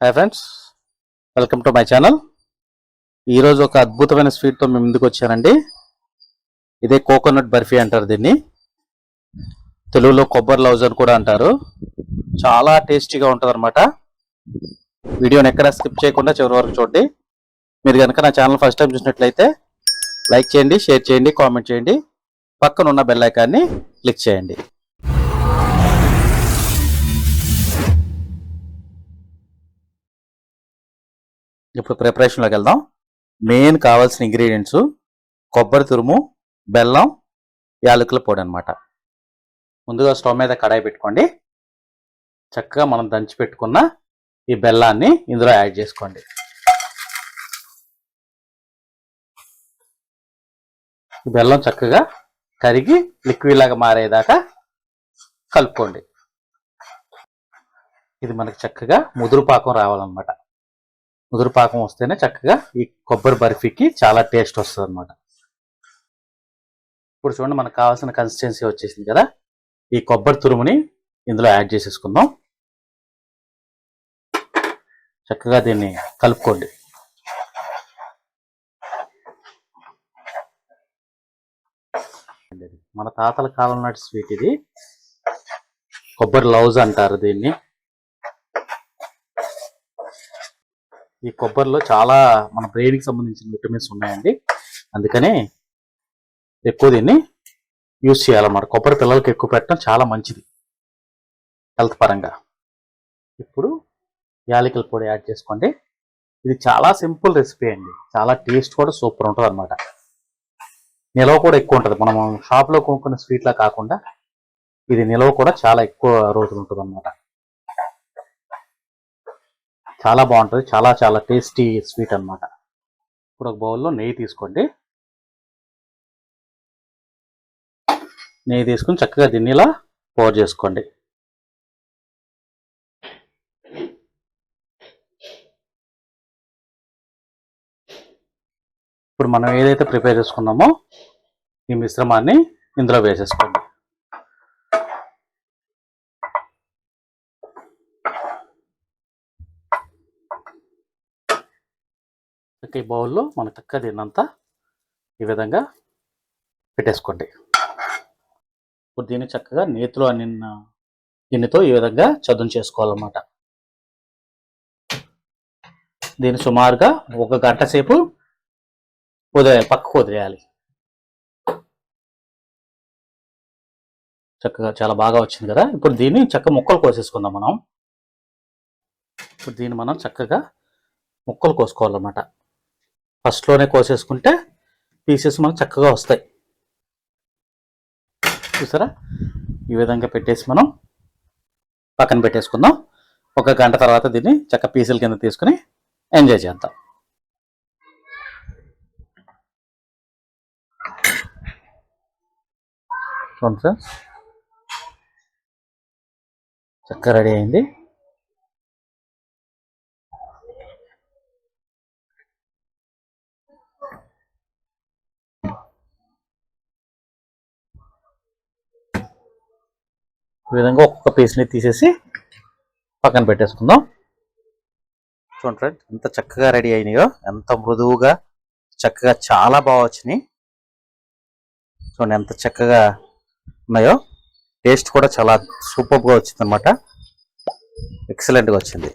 Hi friends welcome to my channel ఈరోజు ఒక అద్భుతమైన స్వీట్తో మేము ముందుకు వచ్చానండి. ఇదే కోకోనట్ బర్ఫీ అంటారు దీన్ని. తెలుగులో కొబ్బరి లౌజ్ అని కూడా అంటారు. చాలా టేస్టీగా ఉంటుంది అనమాట వీడియోని ఎక్కడ స్కిప్ చేయకుండా చివరి వరకు చూడండి. మీరు కనుక నా ఛానల్ ఫస్ట్ టైం చూసినట్లయితే లైక్ చేయండి షేర్ చేయండి కామెంట్ చేయండి. పక్కన ఉన్న బెల్ ఐకాన్ని క్లిక్ చేయండి. ఇప్పుడు ప్రిపరేషన్లోకి వెళ్దాం. మెయిన్ కావాల్సిన ఇంగ్రీడియంట్స్ కొబ్బరి తురుము బెల్లం యాలకుల పొడి అనమాట ముందుగా స్టవ్ మీద కడాయి పెట్టుకోండి. చక్కగా మనం దంచి పెట్టుకున్న ఈ బెల్లాన్ని ఇందులో యాడ్ చేసుకోండి. ఈ బెల్లం చక్కగా కరిగి లిక్విడ్ లాగా మారేదాకా కలుపుకోండి. ఇది మనకి చక్కగా ముదురు పాకం రావాలన్నమాట. ముదురు పాకం వస్తేనే చక్కగా ఈ కొబ్బరి బర్ఫీకి చాలా టేస్ట్ వస్తుంది అనమాట ఇప్పుడు చూడండి మనకు కావాల్సిన కన్సిస్టెన్సీ వచ్చేసింది కదా. ఈ కొబ్బరి తురుముని ఇందులో యాడ్ చేసేసుకుందాం. చక్కగా దీన్ని కలుపుకోండి. మన తాతల కాలం నాటి స్వీట్ ఇది. కొబ్బరి లౌజ్ అంటారు దీన్ని. ఈ కొబ్బరిలో చాలా మన బ్రెయిన్కి సంబంధించిన విటమిన్స్ ఉన్నాయండి. అందుకని ఎక్కువ దీన్ని యూజ్ చేయాలన్నమాట. కొబ్బరి పిల్లలకి ఎక్కువ పెట్టడం చాలా మంచిది. హెల్త్ పరంగా. ఇప్పుడు యాలకుల పొడి యాడ్ చేసుకోండి. ఇది చాలా సింపుల్ రెసిపీ అండి. చాలా టేస్ట్ కూడా సూపర్ ఉంటుంది అనమాట నిలవ కూడా ఎక్కువ ఉంటుంది. మనం షాప్లో కొనుక్కున్న స్వీట్లా కాకుండా ఇది నిలవ కూడా చాలా ఎక్కువ రోజులు ఉంటుంది అనమాట చాలా బాగుంటుంది. చాలా చాలా టేస్టీ స్వీట్ అన్నమాట. ఇప్పుడు ఒక బౌల్లో నెయ్యి తీసుకోండి. నెయ్యి తీసుకుని చక్కగా దీన్ని ఇలా పోర్ చేసుకోండి. ఇప్పుడు మనం ఏదైతే ప్రిపేర్ చేసుకున్నామో ఈ మిశ్రమాన్ని ఇందులో వేసేసుకోండి. ఈ బౌల్లో మనకు చక్కగా దీన్నంతా ఈ విధంగా పెట్టేసుకోండి. ఇప్పుడు దీన్ని చక్కగా నేతిలో నిన్న గిన్నెతో ఈ విధంగా చదును చేసుకోవాలన్నమాట. దీన్ని సుమారుగా ఒక గంట సేపు వదిలేయాలి పక్కకు వదిలేయాలి. చక్కగా చాలా బాగా వచ్చింది కదా. ఇప్పుడు దీన్ని చక్క ముక్కలు కోసేసుకుందాం మనం. ఇప్పుడు దీన్ని మనం చక్కగా ముక్కలు కోసుకోవాలన్నమాట. ఫస్ట్లోనే కోసేసుకుంటే పీసెస్ మనకు చక్కగా వస్తాయి. చూసారా? ఈ విధంగా పెట్టేసి మనం పక్కన పెట్టేసుకుందాం. ఒక గంట తర్వాత దీన్ని చక్క పీసుల కింద తీసుకుని ఎంజాయ్ చేద్దాం. చూడండి సార్. చక్కగా రెడీ అయింది. ఈ విధంగా ఒక్కొక్క పీస్ని తీసేసి పక్కన పెట్టేసుకుందాం. చూడండి ఫ్రెండ్ ఎంత చక్కగా రెడీ అయినాయో ఎంత మృదువుగా చక్కగా చాలా బాగా వచ్చినాయి. చూడండి ఎంత చక్కగా ఉన్నాయో. టేస్ట్ కూడా చాలా సూపర్గా వచ్చింది అనమాట ఎక్సలెంట్గా వచ్చింది.